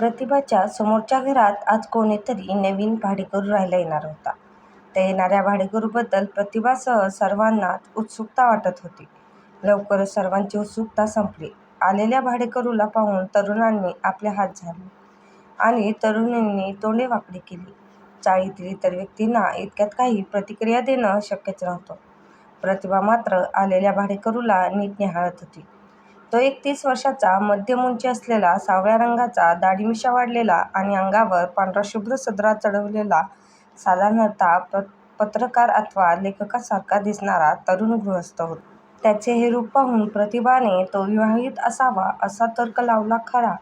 प्रतिभाच्या समोरच्या घरात आज कोणीतरी नवीन भाडेकरू राहायला येणार होता. त्या येणाऱ्या भाडेकरूबद्दल प्रतिभासह सर्वांनाच उत्सुकता वाटत होती. लवकरच सर्वांची उत्सुकता संपली. आलेल्या भाडेकरूला पाहून तरुणांनी आपले हात झाडले आणि तरुणींनी तोंडे वाकडी केली. चाळीतील इतर व्यक्तींना इतक्यात काही प्रतिक्रिया देणं शक्यच नव्हतं. प्रतिभा मात्र आलेल्या भाडेकरूला नीट निहाळत होती. तो एक तीस वर्षाचा मध्यम उंची असलेला, सावळ्या रंगाचा, दाढीमिशा वाढलेला आणि अंगावर पांढराशुभ्र सदरा चढवलेला, साधारणतः पत्रकार अथवा लेखकासारखा दिसणारा तरुण गृहस्थ होता. त्याचे हे रूप पाहून प्रतिभाने तो विवाहित असावा असा तर्क लावला खरा,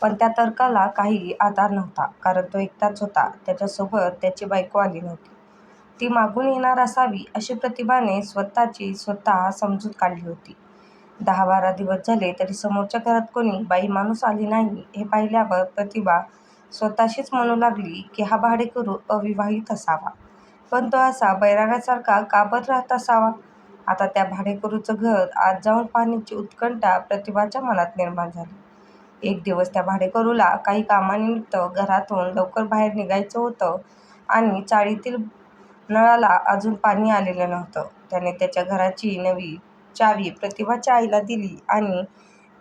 पण त्या तर्काला काही आधार नव्हता. कारण तो एकटाच होता. त्याच्यासोबत त्याची बायको आली नव्हती. ती मागून येणार असावी अशी प्रतिभाने स्वतःची स्वतः समजूत काढली होती. दहा-बारा दिवस झाले तरी समोरच्या घरात कोणी बाई माणूस आली नाही हे पाहिल्यावर प्रतिभा स्वतःशीच म्हणू लागली की हा भाडेकरू अविवाहित असावा. पण तो असा बैराग्यासारखा काबत राहत असावा? आता त्या भाडेकरूचं घर आज जाऊन पाहण्याची उत्कंठा प्रतिभाच्या मनात निर्माण झाली. एक दिवस त्या भाडेकरूला काही कामानिमित्त घरातून लवकर बाहेर निघायचं होतं आणि चाळीतील नळाला अजून पाणी आलेलं नव्हतं. त्याने त्याच्या घराची नवी चावी प्रतिभाच्या आईला दिली आणि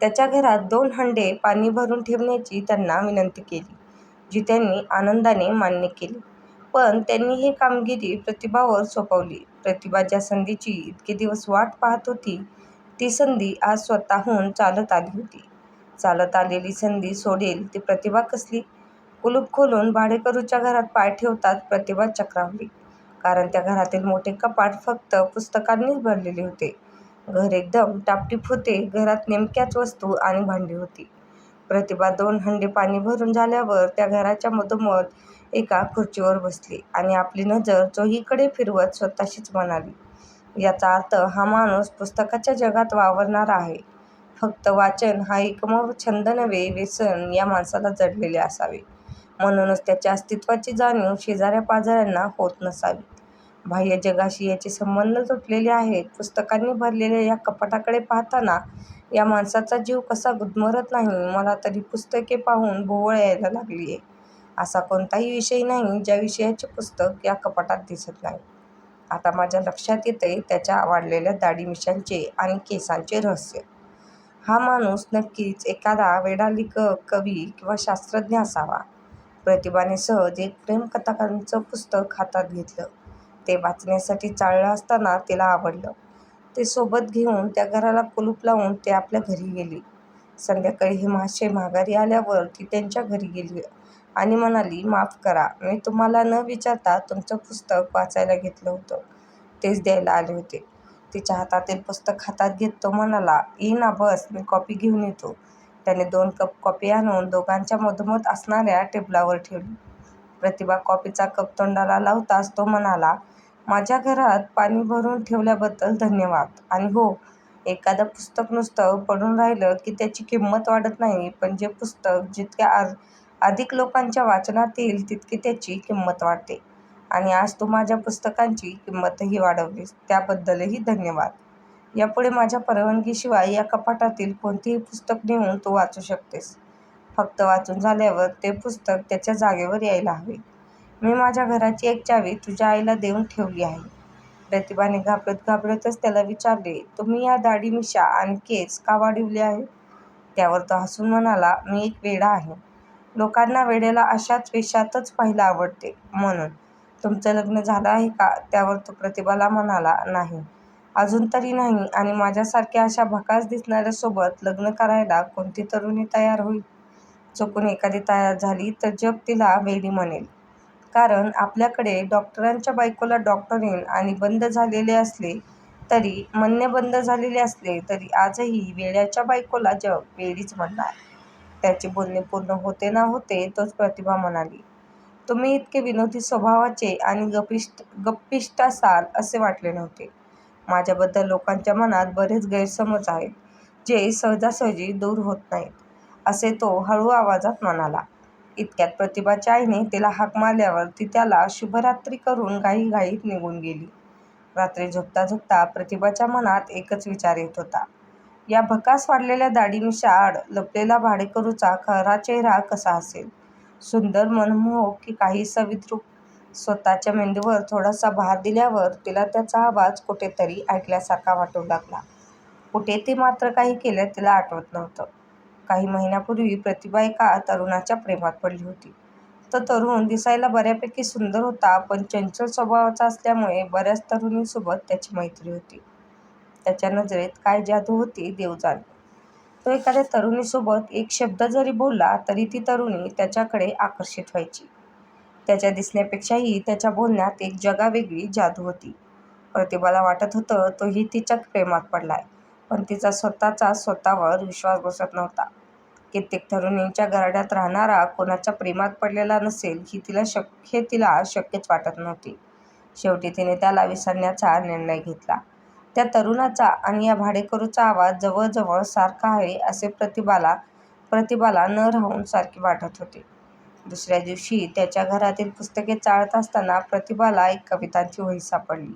त्याच्या घरात दोन हंडे पाणी भरून ठेवण्याची त्यांना विनंती केली, जी त्यांनी आनंदाने मान्य केली. पण त्यांनी ही कामगिरी प्रतिभावर सोपवली. प्रतिभा ज्या संधीची इतके दिवस वाट पाहत होती, ती संधी आज स्वतःहून चालत आली होती. चालत आलेली संधी सोडेल ती प्रतिभा कसली? कुलूप खोलून भाडेकरूच्या घरात पाय ठेवताच प्रतिभा चक्रावली. कारण त्या घरातील मोठे कपाट फक्त पुस्तकांनीच भरलेले होते. घर एकदम टापटीप होते. घरात नेमक्याच वस्तू आणि भांडी होती. प्रतिभा दोन हंडे पाणी भरून झाल्यावर त्या घराच्या मधोमध एका खुर्चीवर बसली आणि आपली नजर चोहीकडे फिरवत स्वतःशीच म्हणाली, याचा अर्थ हा माणूस पुस्तकाच्या जगात वावरणारा आहे. फक्त वाचन हा एकमेव छंद नव्हे, व्यसन या माणसाला जडलेले असावे. म्हणूनच त्याच्या अस्तित्वाची जाणीव शेजाऱ्या-पाजाऱ्यांना होत नसावी. बाह्य जगाशी याचे संबंध तुटलेले आहेत. पुस्तकांनी भरलेल्या या कपाटाकडे पाहताना या माणसाचा जीव कसा गुदमरत नाही? मला तरी पुस्तके पाहून भोवळ यायला लागलीय. असा कोणताही विषय नाही, ज्या विषयाचे पुस्तक या कपाटात दिसत नाही. आता माझ्या लक्षात येतंय त्याच्या वाढलेल्या दाढी-मिशांचे आणि केसांचे रहस्य. हा माणूस नक्कीच एखादा वेडा लेखक, कवी किंवा शास्त्रज्ञ असावा. प्रतिभाने सहज एक प्रेमकथांचं पुस्तक हातात घेतलं. ते वाचण्यासाठी चाळलं असताना तिला आवडलं. ते सोबत घेऊन त्या घराला कुलूप लावून ते आपल्या घरी गेली. संध्याकाळी हे मासे माघारी आल्यावर ती त्यांच्या घरी गेली आणि म्हणाली, माफ करा, मी तुम्हाला न विचारता तुमचं पुस्तक वाचायला घेतलं होतं. तेच द्यायला आले होते. तिच्या हातातील पुस्तक हातात घेत तो म्हणाला, ये ना बस, मी कॉपी घेऊन येतो. त्याने दोन कप कॉफी आणून दोघांच्या मधोमध असणाऱ्या टेबलावर ठेवली. प्रतिभा कॉफीचा कप तोंडाला लावताच तो म्हणाला, माझ्या घरात पाणी भरून ठेवल्याबद्दल धन्यवाद. आणि हो, एखादं पुस्तक नुसतं पडून राहिलं की त्याची किंमत वाढत नाही, पण जे पुस्तक जितक्या आ अधिक लोकांच्या वाचनात येईल तितकी त्याची किंमत वाढते. आणि आज तू माझ्या पुस्तकांची किंमतही वाढवलीस, त्याबद्दलही धन्यवाद. यापुढे माझ्या परवानगीशिवाय या कपाटातील कोणतेही पुस्तक नेऊन तू वाचू शकतेस. फक्त वाचून झाल्यावर ते पुस्तक त्याच्या जागेवर यायला हवे. मी माझ्या घराची एक चावी तुझ्या आईला देऊन ठेवली आहे. प्रतिभाने घाबरत घाबरतच त्याला विचारले, तुम्ही या दाढी-मिशा आणि केस का वाढविले आहेत? त्यावर तो हसून म्हणाला, मी एक वेडा आहे. लोकांना वेड्याला अशाच वेशातच पाहायला आवडते, म्हणून. तुमचं लग्न झालं आहे का? त्यावर तो प्रतिभाला म्हणाला, नाही. अजून तरी नाही आणि माझ्यासारख्या अशा भकास दिसणाऱ्यासोबत लग्न करायला कोणती तरुणी तयार होईल? चुकून एखादी तयार झाली तर जग तिला वेडी म्हणेल. कारण आपल्याकडे डॉक्टरांच्या बायकोला डॉक्टरीण आणि बंद झालेले असले तरी, म्हणणे बंद झालेले असले तरी आजही वेड्याच्या बायकोला जग वेडीच म्हणणार. त्याचे बोलणे पूर्ण होते ना होते तोच प्रतिभा म्हणाली, तुम्ही इतके विनोदी स्वभावाचे आणि गप्पिष्ट असाल असे वाटले नव्हते. माझ्याबद्दल लोकांच्या मनात बरेच गैरसमज आहेत, जे सहजासहजी दूर होत नाहीत, असे तो हळू आवाजात म्हणाला. इतक्यात प्रतिभाच्या आईने तिला हाक मारल्यावर ती त्याला शुभरात्री करून घाईघाईत निघून गेली. रात्री झोपता झोपता प्रतिभाच्या मनात एकच विचार येत होता, या भकास वाढलेल्या दाढी-मिशा आड लपलेला भाडेकरूचा खरा चेहरा कसा असेल? सुंदर, मनमोहक की काहीसा विद्रूप? स्वतःच्या मेंदूवर थोडासा भार दिल्यावर तिला त्याचा आवाज कुठेतरी ऐकल्यासारखा वाटू लागला. कुठे ते मात्र काही केलं तिला आठवत नव्हतं. काही महिन्यांपूर्वी प्रतिभा एका तरुणाच्या प्रेमात पडली होती. तो तरुण दिसायला बऱ्यापैकी सुंदर होता पण चंचल स्वभावाचा असल्यामुळे बऱ्याच तरुणींसोबत त्याची मैत्री होती. त्याच्या नजरेत काय जादू होती देव जाणे. तो एखाद्या तरुणीसोबत एक शब्द जरी बोलला तरी ती तरुणी त्याच्याकडे आकर्षित व्हायची. त्याच्या दिसण्यापेक्षाही त्याच्या बोलण्यात एक जगावेगळी जादू होती. प्रतिभाला वाटत होतं तोही तिच्या प्रेमात पडलाय, पण तिचा स्वतःचा स्वतःवर विश्वास बसत नव्हता. कित्येक तरुणींच्या घराण्यात राहणारा कोणाच्या प्रेमात पडलेला नसेल ही तिला हे तिला शक्यच वाटत नव्हते. शेवटी तिने त्याला विसरण्याचा निर्णय घेतला. त्या तरुणाचा आणि या भाडेकरूचा आवाज जवळजवळ सारखा आहे असे प्रतिभाला न राहून सारखे वाटत होते. दुसऱ्या दिवशी त्याच्या घरातील पुस्तके चाळत असताना प्रतिभाला एक कवितांची वही सापडली.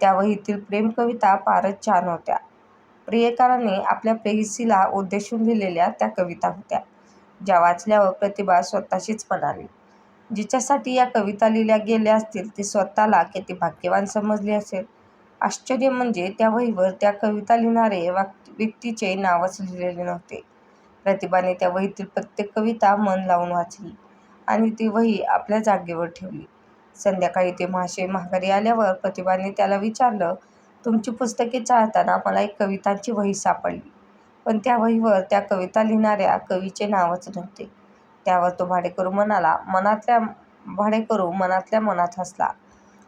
त्या वहीतील प्रेमकविता फारच छान होत्या. प्रियकराने आपल्या प्रेयसीला उद्देशून लिहिलेल्या त्या कविता होत्या. ज्या वाचल्यावर प्रतिभा स्वतःशीच म्हणाली, जिच्यासाठी या कविता लिहिल्या गेल्या असतील ती स्वतःला किती भाग्यवान समजली असेल. आश्चर्य म्हणजे त्या वहीवर त्या कविता लिहिणारे व्यक्तीचे नावच लिहिलेले नव्हते. प्रतिभाने त्या वहीतील प्रत्येक कविता मन लावून वाचली आणि ती वही आपल्या जागेवर ठेवली. संध्याकाळी ते महाशय माघारी आल्यावर प्रतिभाने त्याला विचारलं, तुमची पुस्तके चाळताना मला एक कवितांची वही सापडली, पण त्या वहीवर त्या कविता लिहिणाऱ्या कवीचे नावच नव्हते. त्यावर तो भाडेकरू म्हणाला मनातल्या मनात हसला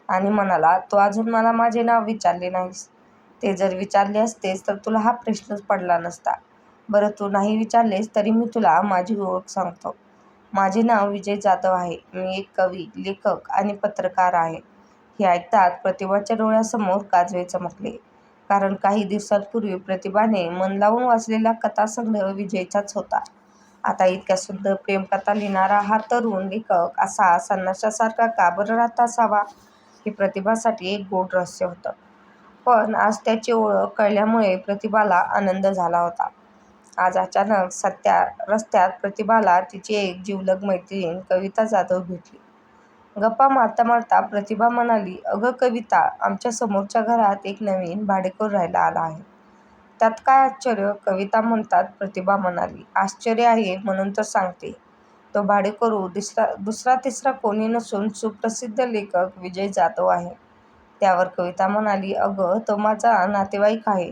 आणि म्हणाला, तू अजून मला माझे नाव विचारले नाहीस. ते जर विचारले असतेस तर तुला हा प्रश्नच पडला नसता. बरं तू नाही विचारलेस तरी मी तुला माझी ओळख सांगतो. माझे नाव विजय जाधव आहे. मी एक कवी, लेखक आणि पत्रकार आहे. हे ऐकताच प्रतिभाच्या डोळ्यासमोर काजवे चमकले. कारण काही दिवसांपूर्वी प्रतिभाने मन लावून वाचलेला कथासंग्रह विजयचाच होता. आता इतक्या सुंदर प्रेमकथा लिहिणारा हा तरुण लेखक असा संन्याशासारखा का बरं राहत असावा हे प्रतिभासाठी एक गूढ रहस्य होतं. पण आज त्याची ओळख कळल्यामुळे प्रतिभाला आनंद झाला होता. आज अचानक रस्त्यात प्रतिभाला तिची एक जिवलग मैत्रीण कविता जाधव भेटली. गप्पा मारता मारता प्रतिभा म्हणाली, अगं कविता, आमच्या समोरच्या घरात एक नवीन भाडेकरू राहायला आला आहे. त्यात काय आश्चर्य? कविता म्हणतात प्रतिभा म्हणाली, आश्चर्य आहे म्हणून तर सांगते तो भाडेकरू दुसरा तिसरा कोणी नसून सुप्रसिद्ध लेखक विजय जाधव आहे. त्यावर कविता म्हणाली, अगं तो माझा नातेवाईक आहे.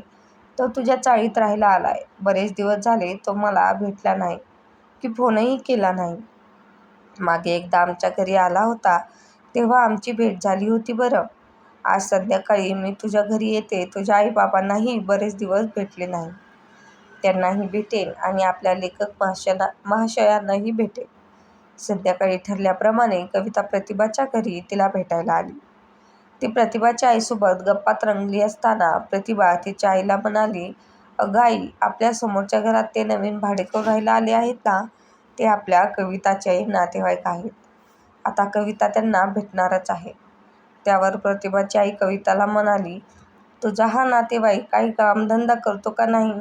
तो तुझ्या चाळीत राहायला आलाय. बरेच दिवस झाले तो मला भेटला नाही की फोनही केला नाही. मागे एकदा आमच्या घरी आला होता तेव्हा आमची भेट झाली होती बरं. आज संध्याकाळी मी तुझ्या घरी येते. तुझ्या आई-बाबांनाही बरेच दिवस भेटले नाही. त्यांनाही भेटेन आणि आपल्या लेखक महाशयांनाही भेटेन. संध्याकाळी ठरल्याप्रमाणे कविता प्रतिभाच्या घरी तिला भेटायला आली. ती प्रतिभाच्या आईसोबत गप्पात रंगली असताना प्रतिभा तिच्या आईला म्हणाली, अगं आई, आपल्या समोरच्या घरात ते नवीन भाडेकरू राहायला आले आहेत ना, ते आपल्या कविताचे नातेवाईक आहेत. आता कविता त्यांना भेटणारच आहे. त्यावर प्रतिभाची आई कविताला म्हणाली, तुझा हा नातेवाईक काही कामधंदा करतो का नाही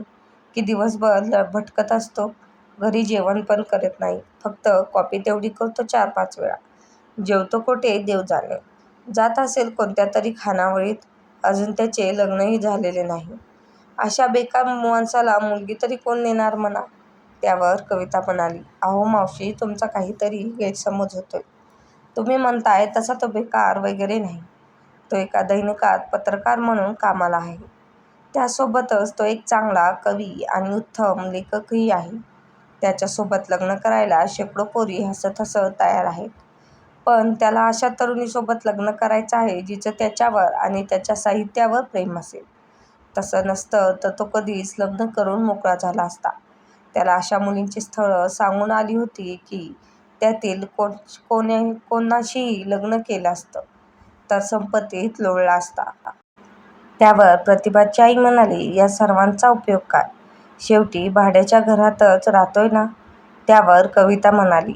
की दिवसभर भटकत असतो? घरी जेवण पण करत नाही. फक्त कॉपी तेवढी करतो चार-पाच वेळा. जेवतो कोठे देव जाणे. जात असेल कोणत्यातरी खानावळीत. अजून त्याचे लग्नही झालेले नाही. अशा बेकार माणसाला मुलगी तरी कोण देणार म्हणा? त्यावर कविता म्हणाली, अहो मावशी, तुमचा काहीतरी गैरसमज होतोय. तुम्ही म्हणताय तसा तो बेकार वगैरे नाही. तो एका दैनिकात पत्रकार म्हणून कामाला आहे. त्यासोबतच तो एक चांगला कवी आणि उत्तम लेखकही आहे. त्याच्यासोबत लग्न करायला शेकडो पोरी हसत हसत तयार आहेत. पण त्याला अशा तरुणीसोबत लग्न करायचं आहे जिचं त्याच्यावर आणि त्याच्या साहित्यावर प्रेम असेल. तसं नसतं तर तो कधीच लग्न करून मोकळा झाला असता. त्याला अशा मुलींची स्थळं सांगून आली होती की त्यातील कोणाशीही लग्न केलं असतं तर संपत्तीत लोळला असता. त्यावर प्रतिभाची आई म्हणाली, या सर्वांचा उपयोग काय? शेवटी भाड्याच्या घरातच राहतोय ना? त्यावर कविता म्हणाली,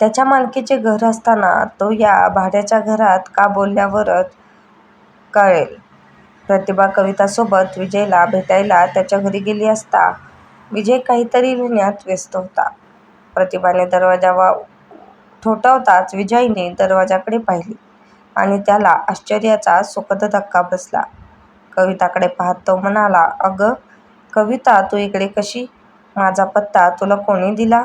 त्याच्या मालकीचे घर असताना तो या भाड्याच्या घरात का बोलल्यावरच कळेल. प्रतिभा कवितासोबत विजयला भेटायला त्याच्या घरी गेली असता विजय काहीतरी लिहिण्यात व्यस्त होता. प्रतिभाने दरवाजा ठोठावताच विजयने दरवाजाकडे पाहिले आणि त्याला आश्चर्याचा सुखद धक्का बसला. कविताकडे पाहत तो म्हणाला अगं कविता तू इकडे कशी? माझा पत्ता तुला कोणी दिला?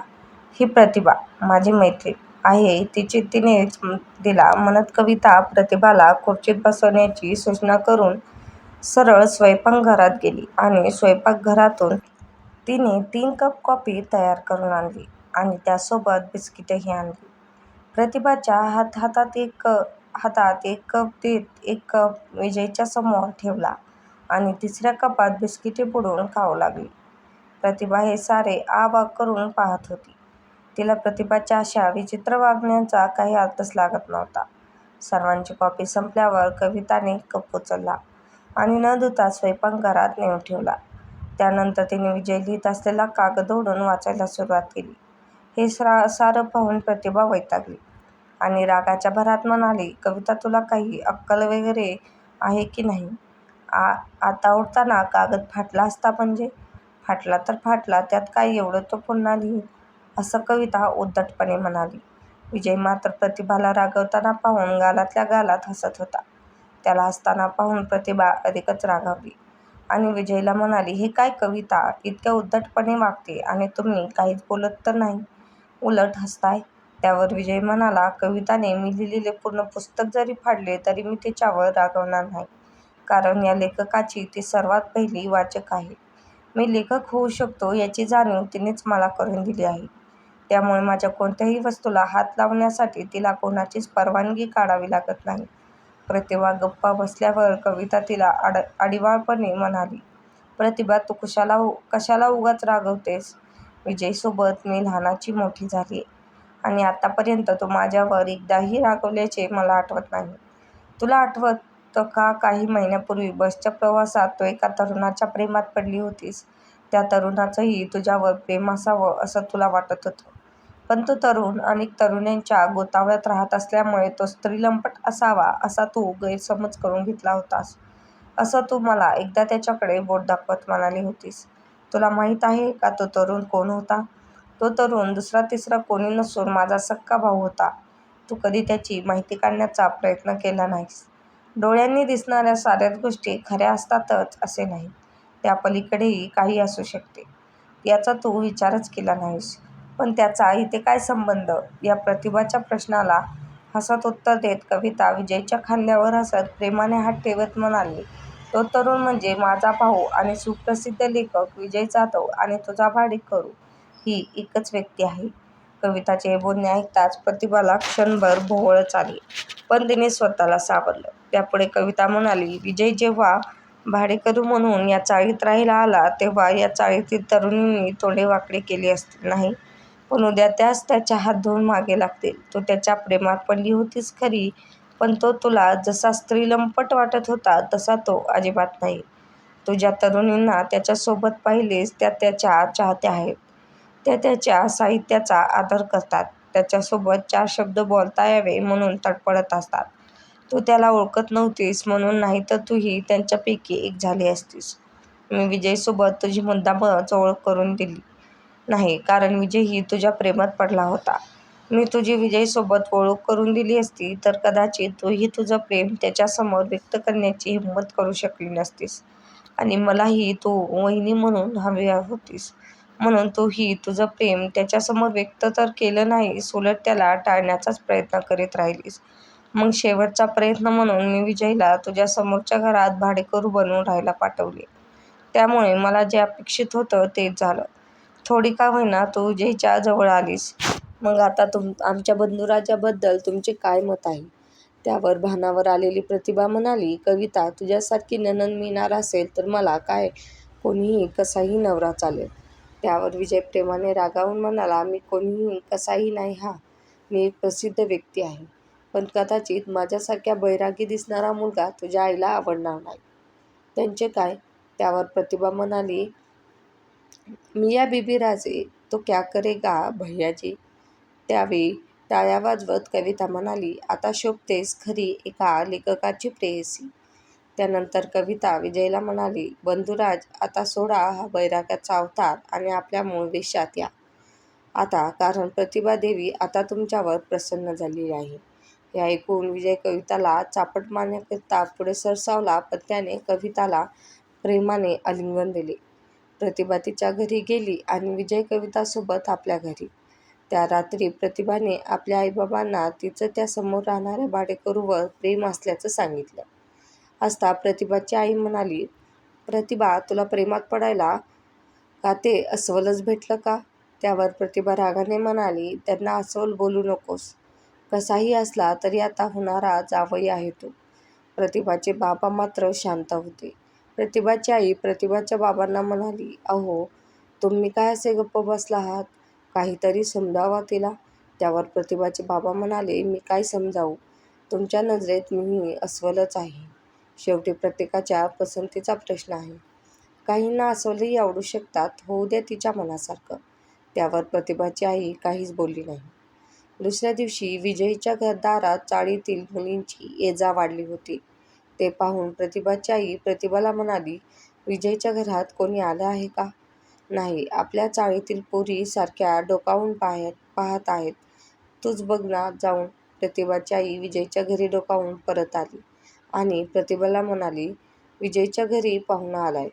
ही प्रतिभा, माझी मैत्रीण आहे तिनेच दिला म्हणत कविता प्रतिभाला खुर्चीत बसवण्याची सूचना करून सरळ स्वयंपाकघरात गेली आणि स्वयंपाकघरातून तिने तीन कप कॉफी तयार करून आणली आणि त्यासोबत बिस्किटंही आणली. प्रतिभाच्या हातात एक कप देत एक कप विजयच्या समोर ठेवला आणि तिसऱ्या कपात बिस्किटे बुडवून खाऊ लागली. प्रतिभा हे सारे आ करून पाहत होती. तिला प्रतिभाच्या अशा विचित्र वागण्याचा काही अर्थच लागत नव्हता. सर्वांची कॉफी संपल्यावर कविताने कप उचलला आणि न धुता स्वयंपाकघरात नेऊन ठेवला. त्यानंतर तिने विजय लिहीत असलेला कागद ओढून वाचायला सुरुवात केली. हे सारं पाहून प्रतिभा वैतागली आणि रागाच्या भरात म्हणाली कविता तुला काही अक्कल वगैरे आहे की नाही? आता ओढताना कागद फाटला असता म्हणजे? फाटला तर फाटला त्यात काय एवढं तो पुन्हा लिहीन असं कविता उद्धटपणे म्हणाली. विजय मात्र प्रतिभाला रागावताना पाहून गालातल्या गालात हसत होता. त्याला हसताना पाहून प्रतिभा अधिकच रागावली आणि विजयला म्हणाली हे काय कविता इतक्या उद्धटपणे वागते आणि तुम्ही काहीच बोलत तर नाही, उलट हसताय? त्यावर विजय म्हणाला कविताने मी लिहिलेले पूर्ण पुस्तक जरी फाडले तरी मी तिच्यावर रागावणार नाही. कारण या लेखकाची ती सर्वात पहिली वाचक आहे. मी लेखक होऊ शकतो याची जाणीव तिनेच मला करून दिली आहे. त्यामुळे माझ्या कोणत्याही वस्तूला हात लावण्यासाठी तिला कोणाचीच परवानगी काढावी लागत नाही. प्रतिभा गप्प बसल्यावर कविता तिला अडिवाळपणे म्हणाली प्रतिभा तू कशाला कशाला उगाच रागवतेस विजयसोबत मी लहानाची मोठी झालीय आणि आतापर्यंत तू माझ्यावर एकदाही रागावल्याचे मला आठवत नाही. तुला आठवतं का काही महिन्यांपूर्वी बसच्या प्रवासात तू एका तरुणाच्या प्रेमात पडली होतीस. त्या तरुणाचंही तुझ्यावर प्रेम असावं असं तुला वाटत होतं. पण तो तरुण अनेक तरुणींच्या गोतावळ्यात राहत असल्यामुळे तो स्त्रीलंपट असावा असा तू गैरसमज करून घेतला होतास असं तू मला एकदा त्याच्याकडे बोट दाखवत म्हणाली होतीस. तुला माहीत आहे का तो तरुण कोण होता? तो तरुण दुसरा तिसरा कोणी नसून माझा सक्का भाऊ होता. तू कधी त्याची माहिती काढण्याचा प्रयत्न केला नाहीस. डोळ्यांनी दिसणाऱ्या साऱ्याच गोष्टी खऱ्या असतातच असे नाही. त्यापलीकडेही काही असू शकते याचा तू विचारच केला नाहीस. पण त्याचा इथे काय संबंध? या प्रतिभाच्या प्रश्नाला हसत उत्तर देत कविता विजयच्या खांद्यावर हसत प्रेमाने हात ठेवत म्हणाली तो तरुण म्हणजे माझा भाऊ आणि सुप्रसिद्ध लेखक विजय जाधव आणि तुझा भाडेकरू ही एकच व्यक्ती आहे. कविताचे हे बोलणे ऐकताच प्रतिभाला क्षणभर भोवळच आली. पण तिने स्वतःला सावरलं. त्यापुढे कविता म्हणाली विजय जेव्हा भाडेकरू म्हणून या चाळीत राहायला आला तेव्हा या चाळीतील तरुणींनी तोंडे वाकडे केली असतील नाही? पण उद्या त्याच त्याच्या हात धुवून मागे लागतील. तू त्याच्या प्रेमात पडली होतीस खरी पण तो तुला जसा स्त्रीलंपट वाटत होता तसा तो अजिबात नाही. तू ज्या तरुणींना त्याच्यासोबत पाहिलेस त्या त्याच्या चाहत्या आहेत. त्या त्याच्या साहित्याचा आदर करतात. त्याच्यासोबत चार शब्द बोलता यावे म्हणून तडफडत असतात. तू त्याला ओळखत नव्हतीस म्हणून नाहीतर तूही त्यांच्यापैकी एक झाली असतीस. मी विजयसोबत तुझी मुद्दामच ओळख करून दिली नाही कारण विजयही तुझ्या प्रेमात पडला होता. मी तुझी विजयसोबत ओळख करून दिली असती तर कदाचित तूही तुझं प्रेम त्याच्यासमोर व्यक्त करण्याची हिंमत करू शकली नसतीस आणि मलाही तू वहिनी म्हणून हवी होतीस म्हणून तूही तुझं प्रेम त्याच्यासमोर व्यक्त तर केलं नाहीस उलट त्याला टाळण्याचाच प्रयत्न करीत राहिलीस. मग शेवटचा प्रयत्न म्हणून मी विजयला तुझ्या समोरच्या घरात भाडेकरू बनवून राहायला पाठवले. त्यामुळे मला जे अपेक्षित होतं तेच झालं. थोडी का होईना तू विजयच्या जवळ आलीस. मग आता तुम आमच्या बंधुराजाबद्दल तुमचे काय मत आहे? त्यावर भानावर आलेली प्रतिभा म्हणाली कविता तुझ्यासारखी नणंद मिळणार असेल तर मला काय कोणीही कसाही नवरा चालेल. त्यावर विजय प्रेमाने रागावून म्हणाला मी कोणीही कसाही नाही हा. मी एक प्रसिद्ध व्यक्ती आहे. पण कदाचित माझ्यासारख्या बैरागी दिसणारा मुलगा तुझ्या आईला आवडणार नाही. त्यांचे काय? त्यावर प्रतिभा म्हणाली मिया बीबी राजे तो क्या करेगा भैयाजी त्यावेळी टाळ्या वाजवत कविता म्हणाली आता शोभतेस खरी एका लेखकाची प्रेयसी. त्यानंतर कविता विजयला म्हणाली, बंधुराज आता सोडा हा बैराग्याचा अवतार आणि आपल्या मूळ वेशात या आता कारण प्रतिभा देवी आता तुमच्यावर प्रसन्न झाली आहे. हे ऐकून विजय कविताला चापट मारण्याकरिता पुढे सरसावला पण त्याने कविताला प्रेमाने आलिंगन दिले. प्रतिभा तिच्या घरी गेली आणि विजय कवितासोबत आपल्या घरी. त्या रात्री प्रतिभाने आपल्या आईबाबांना तिचं त्या समोर राहणाऱ्या भाडेकरूवर प्रेम असल्याचं सांगितलं असता प्रतिभाची आई म्हणाली, प्रतिभा तुला प्रेमात पडायला का ते अस्वलच भेटलं का? त्यावर प्रतिभा रागाने म्हणाली, त्यांना अस्वल बोलू नकोस. कसाही असला तरी आता होणारा जावई आहे तो. प्रतिभाचे बाबा मात्र शांत होते. प्रतिभाची आई प्रतिभाच्या बाबांना म्हणाली, अहो तुम्ही काय असे गप्प बसला आहात? काहीतरी समजावा तिला. त्यावर प्रतिभाचे बाबा म्हणाले, मी काय समजावू? तुमच्या नजरेत मीही अस्वलच आहे. शेवटी प्रत्येकाच्या पसंतीचा प्रश्न आहे. काहींना अस्वलही आवडू शकतात. होऊ द्या तिच्या मनासारखं. त्यावर प्रतिभाची आई काहीच बोलली नाही. दुसऱ्या दिवशी विजयच्या दारात चाळीतील मुलींची ये-जा वाढली होती. ते पाहून प्रतिभाची आई प्रतिभाला म्हणाली, विजयच्या घरात कोणी आलं आहे का? नाही. आपल्या चाळीतील पोरी सारख्या डोकावून पाहात आहेत. तूच बघ ना जाऊन. प्रतिभाची आई विजयच्या घरी डोकावून परत आली आणि प्रतिभाला म्हणाली, विजयच्या घरी पाहुणा आलाय.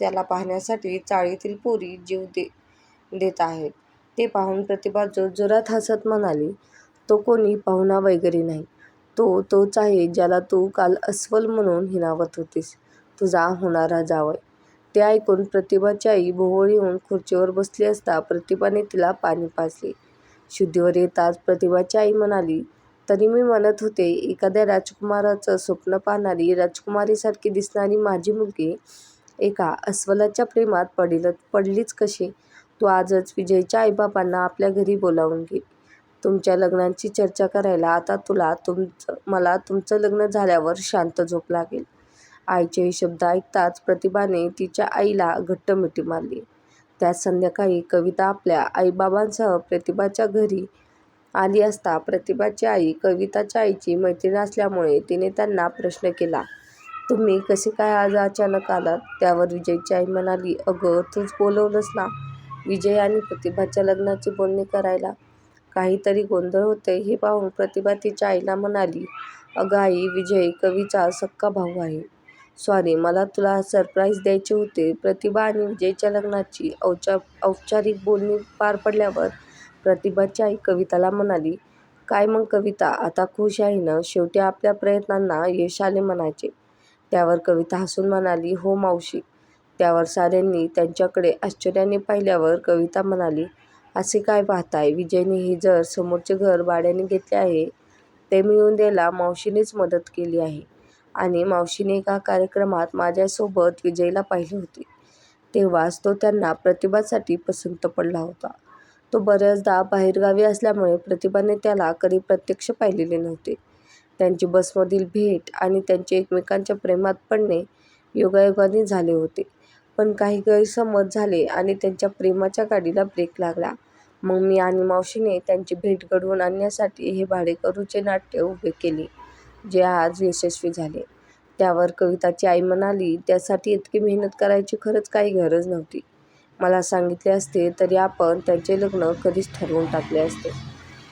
त्याला पाहण्यासाठी चाळीतील पोरी जीव देत आहेत. ते पाहून प्रतिभा जोरजोरात हसत म्हणाली, तो कोणी पाहुणा वगैरे नाही. तो तोच आहे ज्याला तू काल अस्वल म्हणून हिणावत होतीस. तुझा होणारा जावई. ते ऐकून प्रतिभाची आई भोवळ येऊन खुर्चीवर बसली असता प्रतिभाने तिला पाणी पाजले. शुद्धीवर येताच प्रतिभाची आई म्हणाली, तरी मी म्हणत होते एखाद्या राजकुमाराचं स्वप्न पाहणारी राजकुमारीसारखी दिसणारी माझी मुलगी एका अस्वलाच्या प्रेमात पडलीच कशी? तू आजच विजयच्या आईबाबांना आपल्या घरी बोलावून घे. तुमच्या लग्नांची चर्चा करायला आता तुला तुमचं मला तुमचं लग्न झाल्यावर शांत झोप लागेल. आईचे हे शब्द ऐकताच प्रतिभाने तिच्या आईला घट्ट मिठी मारली. त्यात संध्याकाळी कविता आपल्या आईबाबांसह प्रतिभाच्या घरी आली असता प्रतिभाची आई कविताच्या आईची मैत्रीण असल्यामुळे तिने त्यांना प्रश्न केला, तुम्ही कसे काय आज अचानक आलात? त्यावर विजयची आई म्हणाली, अगं तूच बोलवलंस ना विजय आणि प्रतिभाच्या लग्नाची बोलणी करायला. काहीतरी गोंधळ होतोय. हे पाहून प्रतिभा तिच्या आईला म्हणाली, अगं आई विजय कवीचा सख्खा भाऊ आहे. सॉरी मला तुला सरप्राईज द्यायचे होते. प्रतिभा आणि विजयच्या लग्नाची औपचारिक बोलणी पार पडल्यावर प्रतिभाची आई कविताला म्हणाली, काय मग कविता आता खुश आहे ना? शेवटी आपल्या प्रयत्नांना यश आले म्हणायचे. त्यावर कविता हसून म्हणाली, हो मावशी. त्यावर साऱ्यांनी त्यांच्याकडे आश्चर्याने पाहिल्यावर कविता म्हणाली, असे काय पाहताय? विजयने हे जर समोरचे घर भाड्याने घेतले आहे. ते मिळवून द्यायला मावशीनेच मदत केली आहे आणि मावशीने एका कार्यक्रमात माझ्यासोबत विजयला पाहिले होते. तेव्हाच तो त्यांना प्रतिभासाठी पसंत पडला होता. तो बऱ्याचदा बाहेरगावी असल्यामुळे प्रतिभाने त्याला कधी प्रत्यक्ष पाहिलेले नव्हते. त्यांची बसमधील भेट आणि त्यांचे एकमेकांच्या प्रेमात पडणे योगायोगाने झाले होते. पण काही गैरसमज झाले आणि त्यांच्या प्रेमाच्या गाडीला ब्रेक लागला. मग मी आणि मावशीने त्यांची भेट घडवून आणण्यासाठी हे भाडेकरूचे नाट्य उभे केले जे आज यशस्वी झाले. त्यावर कविताची आई म्हणाली, त्यासाठी इतकी मेहनत करायची खरंच काही गरज नव्हती. मला सांगितले असते तरी आपण त्यांचे लग्न कधीच ठरवून टाकले असते.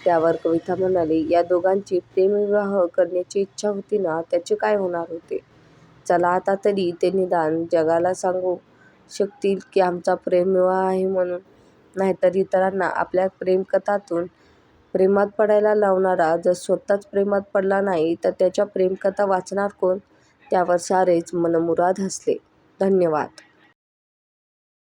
त्यावर कविता म्हणाली, या दोघांची प्रेमविवाह करण्याची इच्छा होती ना त्याचे काय होणार होते? चला आता तरी ते निदान जगाला सांगू शकतील की आमचा प्रेमविवाह आहे म्हणून. नाहीतर इतरांना आपल्या प्रेमकथांतून प्रेमात पडायला लावणारा जर स्वतःच प्रेमात पडला नाही तर त्याच्या प्रेमकथा वाचणार कोण? त्यावर सारेच मनमुराद हसले. धन्यवाद.